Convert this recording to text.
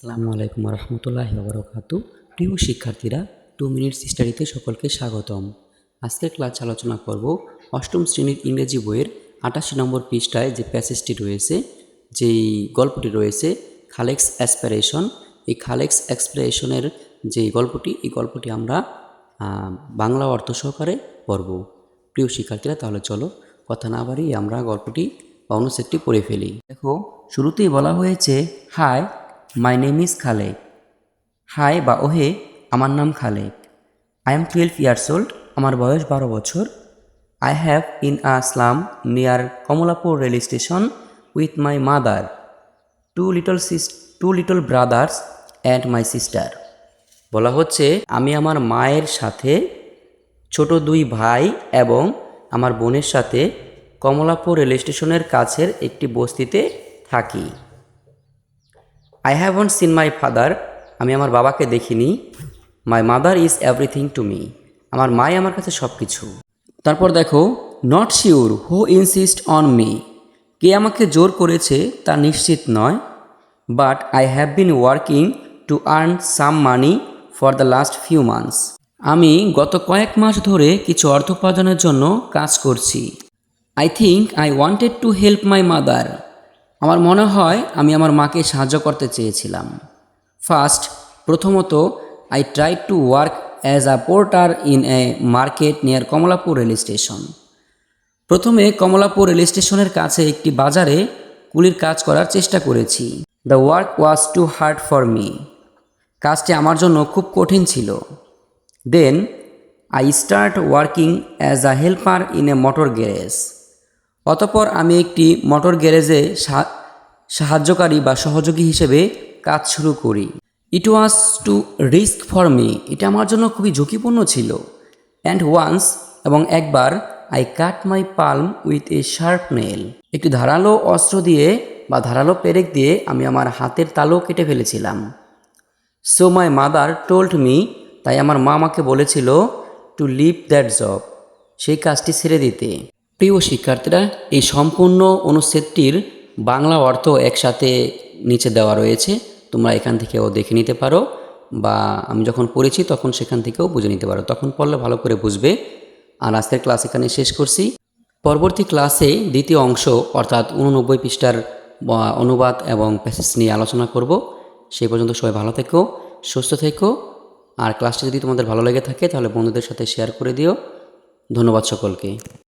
আসসালামু আলাইকুম রহমতুল্লাহি বরকাতু প্রিয় শিক্ষার্থীরা, টু মিনিটস স্টাডিতে সকলকে স্বাগতম। আজকের ক্লাস আলোচনা করব অষ্টম শ্রেণির ইংরেজি বইয়ের আটাশি নম্বর পৃষ্ঠায় যে প্যাসেজটি রয়েছে, যেই গল্পটি রয়েছে, খালেক্স অ্যাসপিরেশন। এই খালেক্স অ্যাসপিরেশনের যে গল্পটি, এই গল্পটি আমরা বাংলা অর্থ সহকারে পড়ব। প্রিয় শিক্ষার্থীরা, তাহলে চলো কথা না বাড়িয়ে আমরা গল্পটি অনুচ্ছেদটি পড়ে ফেলি। দেখো, শুরুতেই বলা হয়েছে hi my name is Khalek hi বা ওহে, আমার নাম Khalek I am twelve years old আমার বয়স বারো বছর। I have in a slum near Kamalapur rail station with my mother two little sis two little brothers and my sister বলা হচ্ছে, আমি আমার মায়ের সাথে, ছোট দুই ভাই এবং আমার বোনের সাথে কমলাপুর রেল স্টেশনের কাছের একটি বস্তিতে থাকি। I have haven't seen my father আমি আমার বাবাকে দেখিনি। My mother is everything to me আমার মাই আমার কাছে সব কিছু তারপর দেখো not sure who insist on me কে আমাকে জোর করেছে তা নিশ্চিত নয়। But I have been working to earn some money for the last few months আমি গত কয়েক মাস ধরে কিছু অর্থ উপার্জনের জন্য কাজ করছি। I think I wanted to help my mother আমার মনে হয় আমি আমার মাকে সাহায্য করতে চেয়েছিলাম। ফার্স্ট প্রথমত I try to work as a porter in a market near Kamalapur rail station. প্রথমে কমলাপুর রেল স্টেশনের কাছে একটি বাজারে কুলির কাজ করার চেষ্টা করেছি। The work was too hard for me কাজটি আমার জন্য খুব কঠিন ছিল। Then I start working as a helper in a motor garage অতপর আমি একটি মোটর গ্যারেজে সাহায্যকারী বা সহযোগী হিসেবে কাজ শুরু করি। It was too risk for me এটা আমার জন্য খুবই ঝুঁকিপূর্ণ ছিল। অ্যান্ড ওয়ান্স এবং একবার I cut my palm with a sharp nail একটি ধারালো অস্ত্র দিয়ে বা ধারালো পেরেক দিয়ে আমি আমার হাতের তালু কেটে ফেলেছিলাম। So my mother told me তাই আমার মা আমাকে বলেছিল টু লিভ দ্যাট জব সেই কাজটি ছেড়ে দিতে। প্রিয় শিক্ষার্থীরা, এই সম্পূর্ণ অনুচ্ছেদটির বাংলা অর্থ একসাথে নিচে দেওয়া রয়েছে। তোমরা এখান থেকেও দেখে নিতে পারো বা আমি যখন পড়েছি তখন সেখান থেকেও বুঝে নিতে পারো। তখন পড়লে ভালো করে বুঝবে। আর আজকের ক্লাস এখানে শেষ করছি। পরবর্তী ক্লাসে দ্বিতীয় অংশ অর্থাৎ উননব্বই পৃষ্ঠার অনুবাদ এবং প্যাসেজ নিয়ে আলোচনা করব। সেই পর্যন্ত সবাই ভালো থেকো, সুস্থ থেকো। আর ক্লাসটি যদি তোমাদের ভালো লেগে থাকে তাহলে বন্ধুদের সাথে শেয়ার করে দিও। ধন্যবাদ সকলকে।